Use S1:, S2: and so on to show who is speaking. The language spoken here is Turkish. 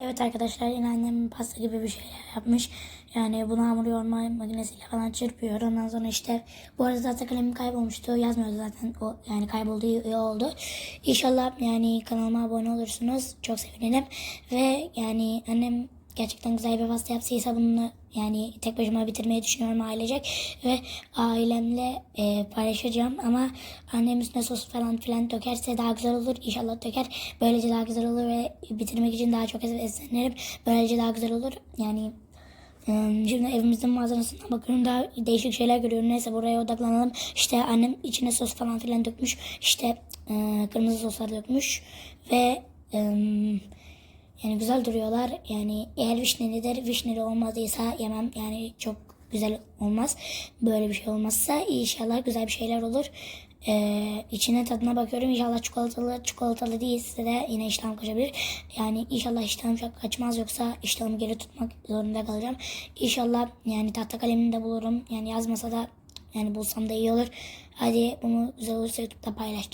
S1: Evet arkadaşlar yine annem pasta gibi bir şeyler yapmış. Yani bunu hamur yoğurma makinesiyle falan çırpıyor. Ondan sonra işte bu arada zaten kalemim kaybolmuştu. Yazmıyordu zaten o yani kayboldu iyi oldu. İnşallah yani kanalıma abone olursunuz. Çok sevinirim. Ve yani annem gerçekten güzel bir pasta yaptıysa bunu yani tek başıma bitirmeyi düşünüyorum ailecek ve ailemle e, paylaşacağım ama annem üstüne sos falan filan dökerse daha güzel olur İnşallah döker böylece daha güzel olur ve bitirmek için daha çok eslenirim böylece daha güzel olur yani Şimdi evimizin manzarasına bakıyorum daha değişik şeyler görüyorum. Neyse buraya odaklanalım. İşte annem içine sos falan filan dökmüş. İşte e, kırmızı soslar dökmüş. Ve e, yani güzel duruyorlar. Yani eğer vişnelidir, vişneli olmadıysa yemem. Yani çok güzel olmaz. Böyle bir şey olmazsa inşallah güzel bir şeyler olur. Ee, içine tadına bakıyorum. İnşallah çikolatalı, çikolatalı değilse de yine iştahım kaçabilir. Yani inşallah iştahım çok kaçmaz yoksa iştahımı geri tutmak zorunda kalacağım. İnşallah yani tahta kalemini de bulurum. Yani yazmasa da yani bulsam da iyi olur. Hadi bunu güzel olursa YouTube'da paylaşacağım.